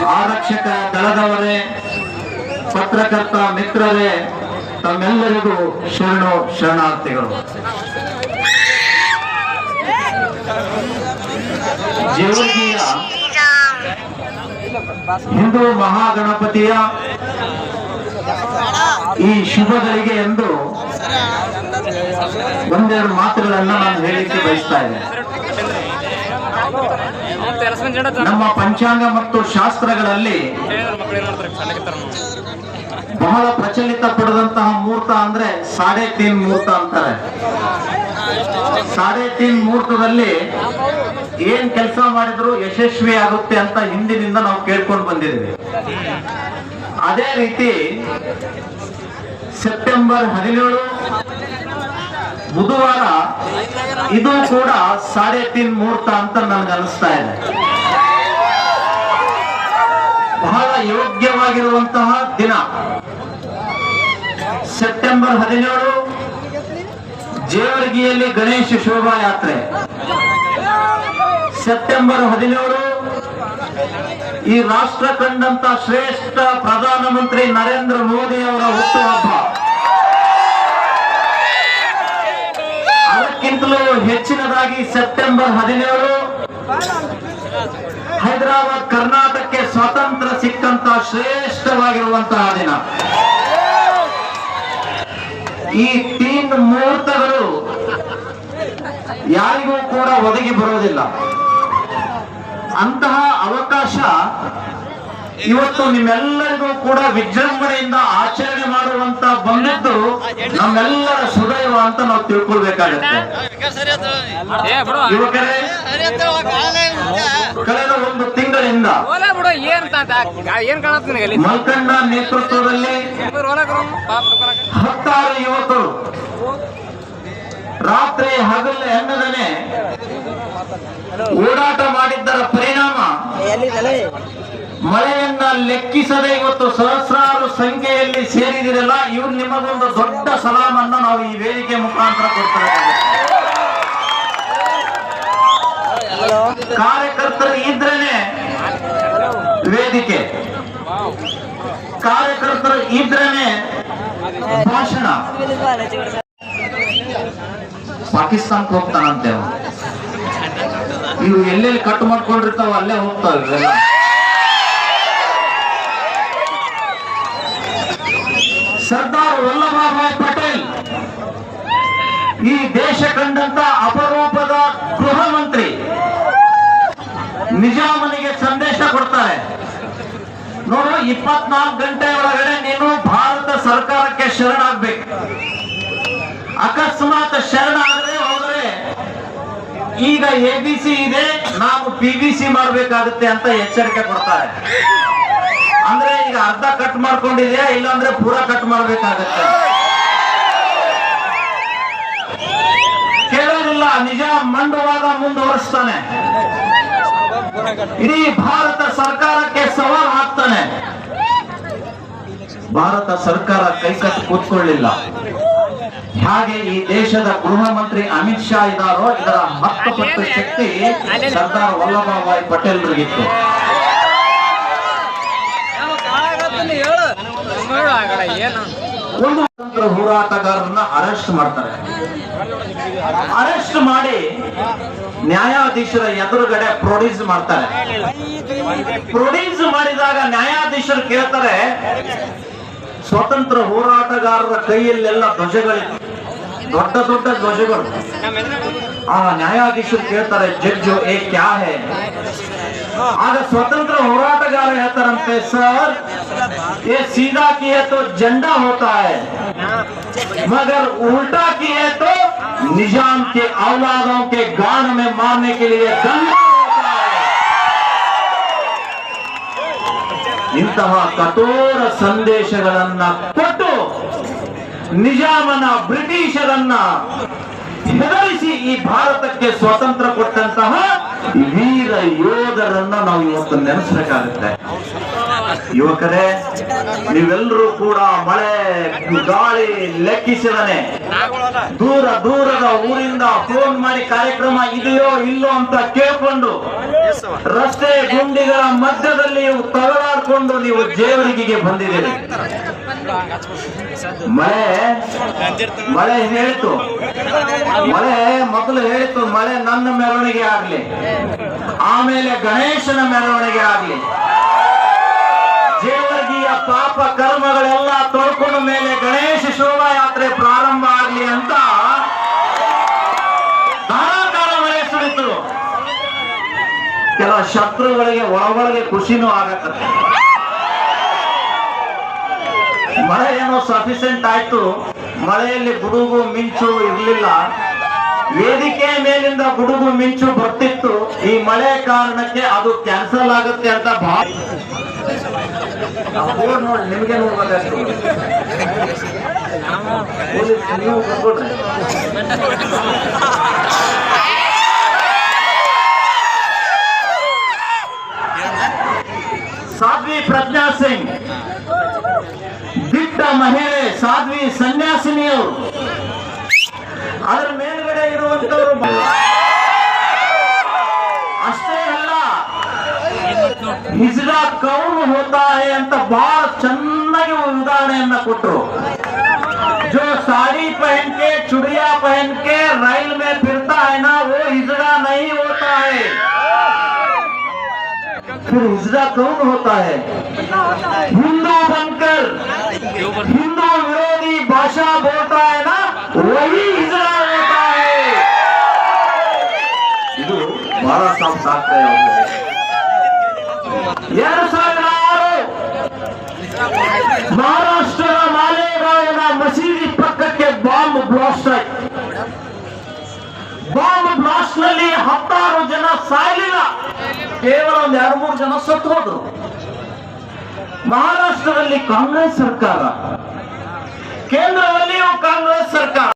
ಆರಕ್ಷಕ ದಳದವರೇ, ಪತ್ರಕರ್ತ ಮಿತ್ರರೇ, ತಮ್ಮೆಲ್ಲರಿಗೂ ಶರಣು ಶರಣಾರ್ಥಿಗಳು. ಜೇವರ್ಗಿಯ ಹಿಂದೂ ಮಹಾಗಣಪತಿಯ ಈ ಶುಭಗಳಿಗೆ ಎಂದು ಒಂದೆರಡು ಮಾತುಗಳನ್ನ ನಾನು ಹೇಳಿಕ್ಕೆ ಬಯಸ್ತಾ ಇದ್ದೇನೆ. ನಮ್ಮ ಪಂಚಾಂಗ ಮತ್ತು ಶಾಸ್ತ್ರಗಳಲ್ಲಿ ಬಹಳ ಪ್ರಚಲಿತ ಪಡೆದಂತಹ ಮುಹೂರ್ತ ಅಂದ್ರೆ ಸಾಡೆ ತೀನ್ ಮುಹೂರ್ತ ಅಂತಾರೆ. ಸಾಡೆ ತೀನ್ ಮುಹೂರ್ತದಲ್ಲಿ ಏನ್ ಕೆಲಸ ಮಾಡಿದ್ರು ಯಶಸ್ವಿ ಆಗುತ್ತೆ ಅಂತ ಹಿಂದಿನಿಂದ ನಾವು ಕೇಳ್ಕೊಂಡು ಬಂದಿದ್ದೀವಿ. ಅದೇ ರೀತಿ ಸೆಪ್ಟೆಂಬರ್ ಹದಿನೇಳು ಬುಧವಾರ ಇದು ಕೂಡ ಸಾಡೆ ತಿನ್ ಮುಹೂರ್ತ ಅಂತ ನನ್ಗೆ ಅನಿಸ್ತಾ ಇದೆ. ಬಹಳ ಯೋಗ್ಯವಾಗಿರುವಂತಹ ದಿನ. ಸೆಪ್ಟೆಂಬರ್ ಹದಿನೇಳು, ಜೇವರ್ಗಿಯಲ್ಲಿ ಗಣೇಶ ಶೋಭಾಯಾತ್ರೆ. ಸೆಪ್ಟೆಂಬರ್ ಹದಿನೇಳು, ಈ ರಾಷ್ಟ್ರ ಕಂಡಂತ ಶ್ರೇಷ್ಠ ಪ್ರಧಾನಮಂತ್ರಿ ನರೇಂದ್ರ ಮೋದಿ ಅದಕ್ಕಿಂತಲೂ ಹೆಚ್ಚಿನದಾಗಿ ಸೆಪ್ಟೆಂಬರ್ ಹದಿನೇಳು. ಹೈದರಾಬಾದ್, ಕರ್ನಾಟಕಕ್ಕೆ ಸ್ವಾತಂತ್ರ್ಯ ಸಿಕ್ಕಂತ ಶ್ರೇಷ್ಠವಾಗಿರುವಂತಹ ದಿನ. ಈ ತೀನ್ ಮುಹೂರ್ತಗಳು ಯಾರಿಗೂ ಕೂಡ ಒದಗಿ ಬರೋದಿಲ್ಲ ಅಂತಹ ಅವಕಾಶ ಇವತ್ತು ನಿಮ್ಮೆಲ್ಲರಿಗೂ ಕೂಡ ವಿಜೃಂಭಣೆಯಿಂದ ಆಚರಣೆ ಮಾಡುವಂತ ಬಂದದ್ದು ನಮ್ಮೆಲ್ಲರ ಸುದೈವ ಅಂತ ನಾವು ತಿಳ್ಕೊಳ್ಬೇಕಾಗುತ್ತೆ. ಯುವಕರೇ ಕಳೆದ ಒಂದು ತಿಂಗಳಿಂದ ಓಲಾ ಬಿಡು ಏನ್ ತಾತ ಏನ್ ಕಾಣತ್ ನಿನಗೆ ಅಲ್ಲಿ? ಮಲ್ಕಂಡ ನೇತೃತ್ವದಲ್ಲಿ ಹತ್ತಾರು ಯುವಕರು ರಾತ್ರಿ ಹಗಲು ಎನ್ನದನೆ ಓಡಾಟ ಮಾಡಿದ್ದರ ಪರಿಣಾಮ ಮಳೆಯನ್ನ ಲೆಕ್ಕಿಸದೆ ಇವತ್ತು ಸಹಸ್ರಾರು ಸಂಖ್ಯೆಯಲ್ಲಿ ಸೇರಿದಿರಲ್ಲ, ಇವ್ರು ನಿಮಗೊಂದು ದೊಡ್ಡ ಸಲಾಮನ್ನ ನಾವು ಈ ವೇದಿಕೆ ಮುಖಾಂತರ ಕೊಡ್ತಾ ಕಾರ್ಯಕರ್ತರು ಇದ್ರೇನೆ ವೇದಿಕೆ. ಕಾರ್ಯಕರ್ತರು ಇದ್ರೇನೆ ಭಾಷಣ. ಪಾಕಿಸ್ತಾನಕ್ಕೆ ಹೋಗ್ತಾನಂತೆ. ಇವು ಎಲ್ಲೆಲ್ಲಿ ಕಟ್ ಮಾಡ್ಕೊಂಡಿರ್ತಾವ ಅಲ್ಲೇ ಹೋಗ್ತಾವ ಈ ದೇಶ ಕಂಡಂತ ಅಪರೂಪದ ಗೃಹ ಮಂತ್ರಿ ನಿಜಾಮನಿಗೆ ಸಂದೇಶ ಕೊಡ್ತಾರೆ. ನೋಡು, ಇಪ್ಪತ್ನಾಲ್ಕು ಗಂಟೆ ಒಳಗಡೆ ನೀನು ಭಾರತ ಸರ್ಕಾರಕ್ಕೆ ಶರಣಾಗ್ಬೇಕು. ಅಕಸ್ಮಾತ್ ಶರಣ ಆದ್ರೆ ಹೋದ್ರೆ ಈಗ ಎ ಬಿ ಸಿ ಇದೆ, ನಾವು ಪಿ ಬಿ ಸಿ ಮಾಡಬೇಕಾಗುತ್ತೆ ಅಂತ ಎಚ್ಚರಿಕೆ ಕೊಡ್ತಾರೆ. ಅಂದ್ರೆ ಈಗ ಅರ್ಧ ಕಟ್ ಮಾಡ್ಕೊಂಡಿದೆಯಾ, ಇಲ್ಲಾಂದ್ರೆ ಪೂರ ಕಟ್ ಮಾಡ್ಬೇಕಾಗತ್ತೆ. ನಿಜ ಮಂಡುವಾಗ ಮುಂದುವರಿಸ್ತಾನೆ. ಇಡೀ ಭಾರತ ಸರ್ಕಾರಕ್ಕೆ ಸವಾಲ್ ಹಾಕ್ತಾನೆ. ಭಾರತ ಸರ್ಕಾರ ಕೈಕಟ್ಟು ಕೂತ್ಕೊಳ್ಳಿಲ್ಲ. ಹಾಗೆ ಈ ದೇಶದ ಗೃಹ ಮಂತ್ರಿ ಅಮಿತ್ ಶಾ ಇದಾರೋ ಇದರ ಹತ್ತು ಪಟ್ಟು ಶಕ್ತಿ ಸರ್ದಾರ್ ವಲ್ಲಭಭಾಯಿ ಪಟೇಲ್ರಿಗಿತ್ತು. ಒಂದು ಹೋರಾಟಗಾರರನ್ನ ಅರೆಸ್ಟ್ ಮಾಡ್ತಾರೆ. ಅರೆಸ್ಟ್ ಮಾಡಿ ನ್ಯಾಯಾಧೀಶರ ಎದುರುಗಡೆ ಪ್ರೊಡ್ಯೂಸ್ ಮಾಡ್ತಾರೆ ಪ್ರೊಡ್ಯೂಸ್ ಮಾಡಿದಾಗ ನ್ಯಾಯಾಧೀಶರು ಕೇಳ್ತಾರೆ ಸ್ವತಂತ್ರ ಹೋರಾಟಗಾರರ ಕೈಯಲ್ಲೆಲ್ಲ ಧ್ವಜಗಳಿತ್ತು ದೊಡ್ಡ ದೊಡ್ಡ ಧ್ವಜಗಳು ಆ ನ್ಯಾಯಾಧೀಶರು ಕೇಳ್ತಾರೆ ಜಡ್ಜು ಏ ಕ್ಯಾ ಹೇ ಆಗ ಸ್ವತಂತ್ರ ಹೋರಾಟಗಾರ ಹೇಳ್ತಾರಂತೆ ಸರ್ ये सीधा किए तो झंडा होता है मगर उल्टा किए तो निजाम के औलादों के गाड़ में मारने के लिए दंडा होता है ಇಂತಹ ಕಠೋರ ಸಂದೇಶಗಳನ್ನ ಕೊಟ್ಟು ನಿಜಾಮನ ಬ್ರಿಟಿಷರನ್ನ ಹೆದರಿಸಿ ಈ ಭಾರತಕ್ಕೆ ಸ್ವಾತಂತ್ರ್ಯ ಕೊಟ್ಟಂತಹ ವೀರ ಯೋಧರನ್ನ ನಾವು ಇವತ್ತು ನೆನೆಸಬೇಕಾಗುತ್ತೆ ಯುವಕರೇ, ನೀವೆಲ್ಲರೂ ಕೂಡ ಮಳೆ, ಗಾಳಿ ಲೆಕ್ಕಿಸದನೆ ದೂರ ದೂರದ ಊರಿಂದ ಫೋನ್ ಮಾಡಿ ಕಾರ್ಯಕ್ರಮ ಇದೆಯೋ ಇಲ್ಲೋ ಅಂತ ಕೇಳ್ಕೊಂಡು, ರಸ್ತೆ ಗುಂಡಿಗಳ ಮಧ್ಯದಲ್ಲಿ ತಗಲಾಡ್ಕೊಂಡು ನೀವು ಜೇವರಿಗೆಗೆ ಬಂದಿದ್ದೀರಿ. ಮಳೆ ಮಳೆ ಹೇಳಿತು. ಮಳೆ ಮೊದಲು ಹೇಳಿತು, ಮಳೆ ನನ್ನ ಮೆರವಣಿಗೆ ಆಗ್ಲಿ. ಆಮೇಲೆ ಗಣೇಶನ ಮೆರವಣಿಗೆ ಆಗ್ಲಿ. ಜೇವರ್ಗಿಯ ಪಾಪ ಕರ್ಮಗಳೆಲ್ಲ ತೊಳ್ಕೊಂಡ ಮೇಲೆ ಗಣೇಶ ಶೋಭಾಯಾತ್ರೆ ಪ್ರಾರಂಭ ಆಗ್ಲಿ ಅಂತ ಧಾರಾಕಾರ ಮಳೆ ಕೆಲ ಶತ್ರುಗಳಿಗೆ ಒಳಗೊಳಗೆ ಖುಷಿನೂ ಆಗತ್ತೆ. ಮಳೆ ಏನೋ ಸಫಿಸೆಂಟ್ ಆಯ್ತು. ಮಳೆಯಲ್ಲಿ ಗುಡುಗು ಮಿಂಚು ಇರಲಿಲ್ಲ. ವೇದಿಕೆ ಮೇಲಿಂದ ಗುಡುಗು ಮಿಂಚು ಬರ್ತಿತ್ತು. ಈ ಮಳೆ ಕಾರಣಕ್ಕೆ ಅದು ಕ್ಯಾನ್ಸಲ್ ಆಗುತ್ತೆ ಅಂತ ಭಾಳ ಬೋರ್ಡ್ ನೋಡಿ, ನಿಮ್ಗೆ ಪೊಲೀಸ್ ನೀವು ಬಂದ್ಬಿಡ್ರಿ ಸಾಧ್ವಿ ಪ್ರಜ್ಞಾ ಸಿಂಗ್. ದಿಟ್ಟ ಮಹಿಳೆ ಸಾಧ್ವಿ ಸನ್ಯಾಸಿನಿಯವರು. ಅದರ ಮೇಲ್ಗಡೆ ಇರುವಂತವರು ಹಿಜ್ರಾ ಕೌನ್ ಹೋತಾ ಹೈ ಅಂತ ಬಹಳ ಚೆನ್ನಾಗಿ ಉದಾಹರಣೆಯನ್ನ ಕೊಟ್ಟರು जो साड़ी पहन के चुड़िया पहन के रेल में फिरता है ना वो हिजड़ा नहीं होता है फिर हिजड़ा कौन होता है हिंदू बनकर हिंदू विरोधी भाषा बोलता है ना वही हिजड़ा होता है ಇದು ಬಹಳ ಸಾಫ್ಟ್ ಆಗ್ತಾ ಇದೆ ಎರಡು ಸಾವಿರದ ಆರು ಮಹಾರಾಷ್ಟ್ರದ ಮಾಲೇಗಾಂವ್ನ ಮಸೀದಿ ಪಕ್ಕಕ್ಕೆ ಬಾಂಬ್ ಬ್ಲಾಸ್ಟ್ ಆಯ್ತು. ಬಾಂಬ್ ಬ್ಲಾಸ್ಟ್ನಲ್ಲಿ ಹತ್ತಾರು ಜನ ಸಾಯಲಿಲ್ಲ. ಕೇವಲ ಒಂದ್ ಎರಡು ಮೂರು ಜನ ಸತ್ತು ಹೋದ್ರು. ಮಹಾರಾಷ್ಟ್ರದಲ್ಲಿ ಕಾಂಗ್ರೆಸ್ ಸರ್ಕಾರ. ಕೇಂದ್ರದಲ್ಲಿಯೂ ಕಾಂಗ್ರೆಸ್ ಸರ್ಕಾರ.